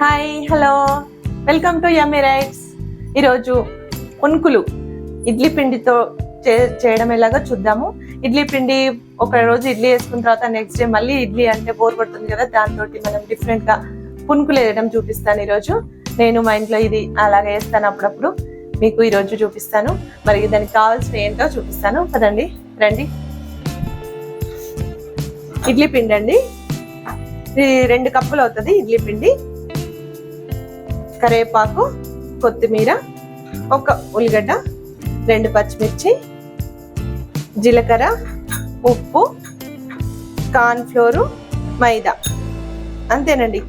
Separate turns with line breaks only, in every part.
Hi hello welcome to yummy rights ఈరోజు పునుకులు ఇడ్లీ పిండితో చే- చేయడం ఎలాగో చూద్దాము. ఇడ్లీ పిండి ఒక రోజు ఇడ్లీ వేసుకున్న తర్వాత నెక్స్ట్ డే మళ్ళీ ఇడ్లీ అంటే బోర్ పడుతుంది కదా దాంతో మనం డిఫరెంట్గా పునుకులు వేయడం చూపిస్తాను ఈరోజు. నేను మా ఇంట్లో ఇది అలాగే వేస్తాను అప్పుడప్పుడు. మీకు ఈరోజు చూపిస్తాను. మరి దానికి కావాల్సిన ఏంటో చూపిస్తాను. పదండి రండి. ఇడ్లీ పిండి అండి ఇది రెండు కప్పులు అవుతుంది ఇడ్లీ పిండి. కరివేపాకు కొత్తిమీర ఒక ఉల్లిగడ్డ రెండు పచ్చిమిర్చి జీలకర్ర ఉప్పు కార్న్ఫ్లోరు మైదా. అంతేనండి.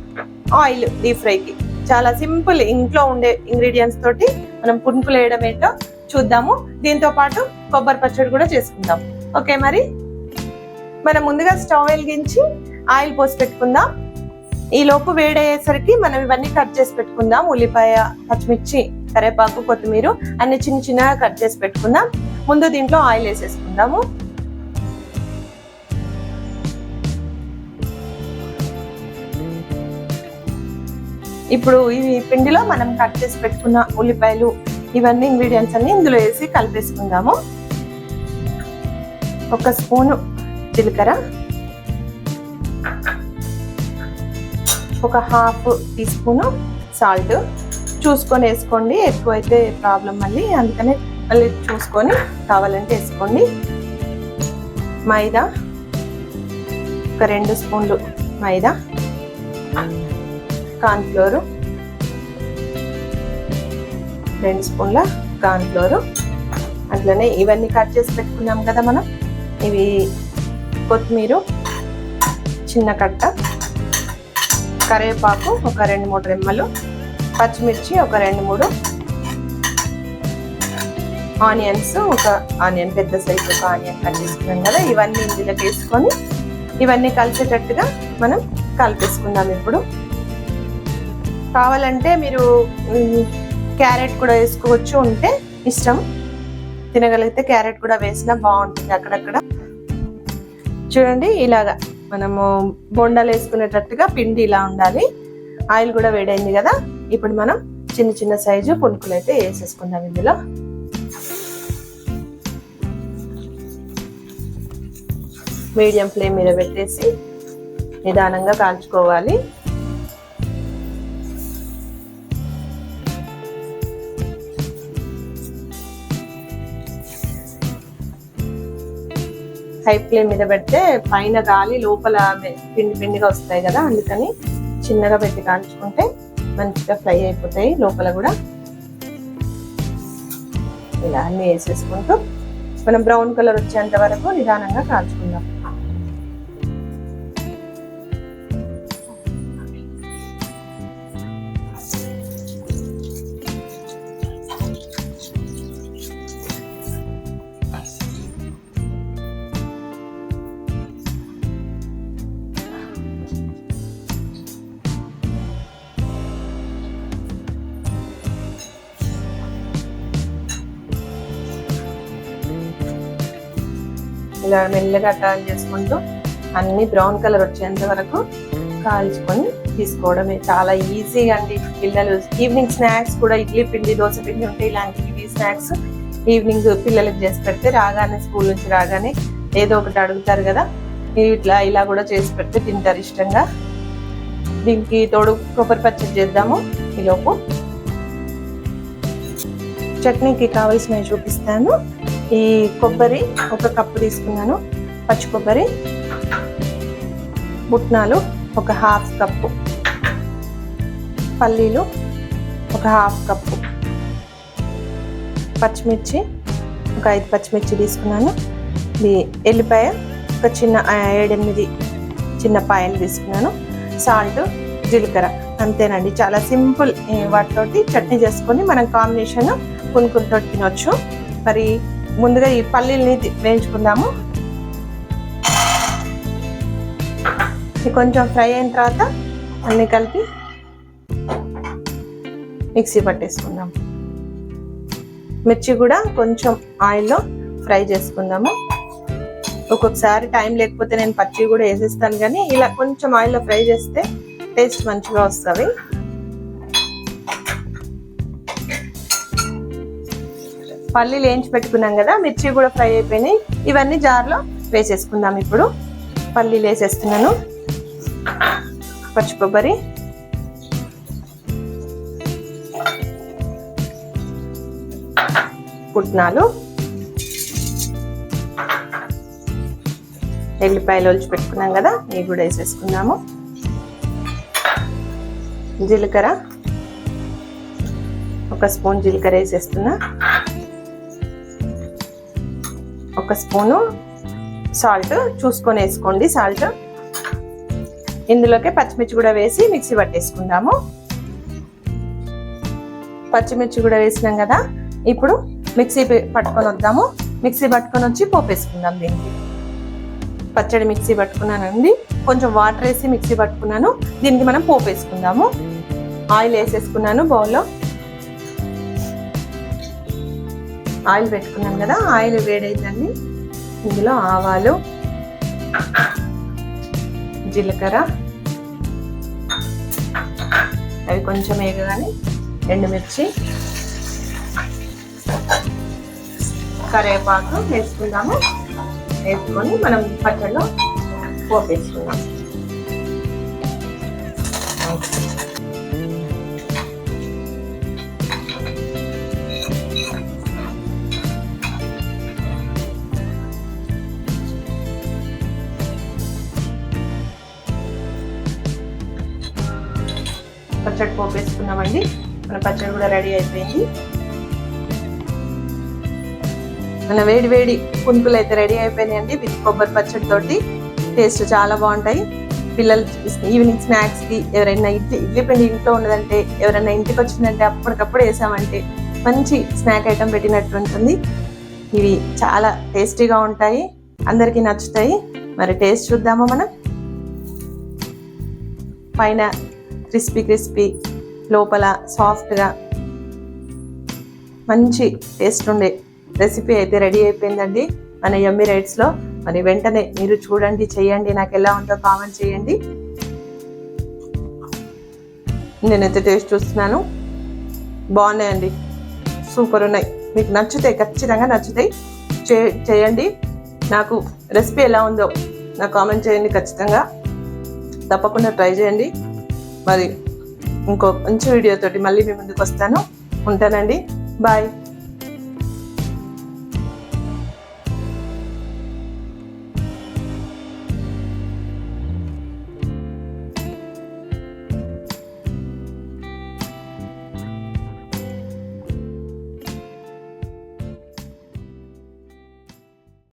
ఆయిల్ డీప్ ఫ్రైకి. చాలా సింపుల్ ఇంట్లో ఉండే ఇంగ్రీడియంట్స్ తోటి మనం పునుకులు వేయడం ఏంటో చూద్దాము. దీంతో పాటు కొబ్బరి పచ్చడి కూడా చేసుకుందాం. ఓకే మరి? మనం ముందుగా స్టవ్ వెలిగించి ఆయిల్ పోసి పెట్టుకుందాం. ఈ లోపు వేడయ్యేసరికి మనం ఇవన్నీ కట్ చేసి పెట్టుకుందాం. ఉల్లిపాయ పచ్చిమిర్చి కరివేపాకు కొత్తిమీర అన్ని చిన్న చిన్నగా కట్ చేసి పెట్టుకుందాం. ముందు దీంట్లో ఆయిల్ వేసేసుకుందాము. ఇప్పుడు ఈ పిండిలో మనం కట్ చేసి పెట్టుకున్న ఉల్లిపాయలు ఇవన్నీ ఇంగ్రీడియంట్స్ అన్ని ఇందులో వేసి కలిపేసుకుందాము. ఒక స్పూను జీలకర్ర ఒక హాఫ్ టీ స్పూను సాల్ట్. చూసుకొని వేసుకోండి ఎక్కువైతే ప్రాబ్లం మళ్ళీ. అందుకనే మళ్ళీ చూసుకొని కావాలంటే వేసుకోండి. మైదా ఒక రెండు స్పూన్లు మైదా కార్న్ఫ్లోరు రెండు స్పూన్ల కార్న్ఫ్లోరు. అట్లనే ఇవన్నీ కట్ చేసి పెట్టుకున్నాం కదా మనం. ఇవి కొత్తిమీర చిన్న కట్ట కరివేపాకు ఒక రెండు మూడు రెమ్మలు పచ్చిమిర్చి ఒక రెండు మూడు ఆనియన్స్ ఒక ఆనియన్ పెద్ద సైజు ఒక ఆనియన్ కట్ చేసుకున్నాం కదా ఇవన్నీ ఇందులోకి వేసుకొని ఇవన్నీ కలిసేటట్టుగా మనం కలిపేసుకుందాం ఇప్పుడు. కావాలంటే మీరు క్యారెట్ కూడా వేసుకోవచ్చు ఉంటే ఇష్టం. తినగలిగితే క్యారెట్ కూడా వేసినా బాగుంటుంది అక్కడక్కడ. చూడండి ఇలాగా మనము బొండాలు వేసుకునేటట్టుగా పిండి ఇలా ఉండాలి. ఆయిల్ కూడా వేడైంది కదా. ఇప్పుడు మనం చిన్న చిన్న సైజు పునుకులు అయితే వేసేసుకుందాం ఇందులో. మీడియం ఫ్లేమ్ మీద పెట్టేసి నిదానంగా కాల్చుకోవాలి. హై ఫ్లేమ్ మీద పెడితే పైన గాలి లోపల పిండి పిండిగా వస్తాయి కదా అందుకని చిన్నగా పెట్టి కాల్చుకుంటే మంచిగా ఫ్రై అయిపోతాయి లోపల కూడా. ఇలా అన్ని వేసేసుకుంటూ మనం బ్రౌన్ కలర్ వచ్చేంత వరకు నిదానంగా కాల్చుకుందాం. ఇలా మెల్లగా టర్న్ చేసుకుంటూ అన్ని బ్రౌన్ కలర్ వచ్చేంత వరకు కాల్చుకొని తీసుకోవడమే. చాలా ఈజీ అండి పిల్లలు. ఈవినింగ్ స్నాక్స్ కూడా ఇడ్లీ పిండి దోశ పిండి ఉంటే ఇలాంటివి స్నాక్స్ ఈవినింగ్ పిల్లలకి చేసి పెడితే రాగానే స్కూల్ నుంచి రాగానే ఏదో ఒకటి అడుగుతారు కదా. ఇట్లా ఇలా కూడా చేసి పెడితే తింటారు ఇష్టంగా. దీనికి తోడు కొబ్బరి పచ్చడి చేద్దాము. ఈలోపు చట్నీకి కావలసినవి చూపిస్తాను. ఈ కొబ్బరి ఒక కప్పు తీసుకున్నాను పచ్చి కొబ్బరి బుట్నాలు ఒక హాఫ్ కప్పు పల్లీలు ఒక హాఫ్ కప్పు పచ్చిమిర్చి ఒక ఐదు పచ్చిమిర్చి తీసుకున్నాను. ఎల్లిపాయ ఒక చిన్న ఏడెనిమిది చిన్న పాయలు తీసుకున్నాను. సాల్ట్ జీలకర్ర అంతేనండి. చాలా సింపుల్ వాటితోటి చట్నీ చేసుకొని మనం కాంబినేషన్ పునుకులతో తినొచ్చు. మరి ముందుగా ఈ పల్లీల్ని తి- వేయించుకుందాము. కొంచెం ఫ్రై అయిన తర్వాత అన్ని కలిపి మిక్సీ పట్టేసుకుందాం మిర్చి కూడా కొంచెం ఆయిల్లో ఫ్రై చేసుకుందాము. ఒక్కొక్కసారి టైం లేకపోతే నేను పచ్చి కూడా వేసేస్తాను కానీ ఇలా కొంచెం ఆయిల్లో ఫ్రై చేస్తే టేస్ట్ మంచిగా వస్తుంది. పల్లీలు వేయించి పెట్టుకున్నాం కదా మిర్చి కూడా ఫ్రై అయిపోయినాయి. ఇవన్నీ జార్లో వేసేసుకుందాం ఇప్పుడు. పల్లీలు వేసేస్తున్నాను పచ్చి కొబ్బరి. పుట్నాలు. ఎల్లిపాయలు ఒలిచి పెట్టుకున్నాం కదా ఇవి కూడా వేసేసుకుందాము. జీలకర్ర. ఒక స్పూన్ జీలకర్ర వేసేస్తున్నా. ఒక స్పూను సాల్ట్ చూసుకొని వేసుకోండి సాల్ట్. ఇందులోకి పచ్చిమిర్చి కూడా వేసి మిక్సీ పట్టేసుకుందాము. పచ్చిమిర్చి కూడా వేసినాం కదా ఇప్పుడు మిక్సీ పట్టుకొని వద్దాము. మిక్సీ పట్టుకొని వచ్చి పోపు వేసుకుందాం దీనికి. పచ్చడి మిక్సీ పట్టుకున్నానండి. కొంచెం వాటర్ వేసి మిక్సీ పట్టుకున్నాను. దీనికి మనం పోపు వేసుకుందాము ఆయిల్ వేసేసుకున్నాను బౌల్లో. ఆయిల్ పెట్టుకున్నాం కదా ఆయిల్ వేడైందండి. ఇందులో ఆవాలు జీలకర్ర అవి కొంచెం వేగగానే ఎండుమిర్చి కరివేపాకు వేసుకుందాము. వేసుకొని మనం పచ్చడిలో పోపేసుకుందాం. పచ్చడి పోపు వేసుకున్నామండి మన పచ్చడి కూడా రెడీ అయిపోయింది. మన వేడి వేడి పునుకులు అయితే రెడీ అయిపోయినాయండి విత్ కొబ్బరి పచ్చడి తోటి. టేస్ట్ చాలా బాగుంటాయి. పిల్లలు ఈవినింగ్ స్నాక్స్కి ఎవరైనా ఇడ్లీ ఇడ్లీ పిండి ఇంట్లో ఉన్నదంటే ఎవరైనా ఇంటికి వచ్చిందంటే అప్పటికప్పుడు వేసామంటే మంచి స్నాక్ ఐటమ్ పెట్టినట్టు ఉంటుంది. ఇవి చాలా టేస్టీగా ఉంటాయి. అందరికీ నచ్చుతాయి. మరి టేస్ట్ చూద్దామా మనం? పైన క్రిస్పీ క్రిస్పీ లోపల సాఫ్ట్గా మంచి టేస్ట్ ఉండే రెసిపీ అయితే రెడీ అయిపోయిందండి. మన ఎమ్మి రైట్స్లో మరి వెంటనే మీరు చూడండి చేయండి నాకు ఎలా ఉందో కామెంట్ చేయండి. నేనైతే టేస్ట్ చూస్తున్నాను. బాగున్నాయండి. సూపర్ ఉన్నాయి. మీకు నచ్చుతాయి ఖచ్చితంగా నచ్చుతాయి. చే చేయండి. నాకు రెసిపీ ఎలా ఉందో నాకు కామెంట్ చేయండి ఖచ్చితంగా. తప్పకుండా ట్రై చేయండి. మరి ఇంకో మంచి వీడియోతోటి మళ్ళీ మీ ముందుకు వస్తాను. ఉంటానండి. బాయ్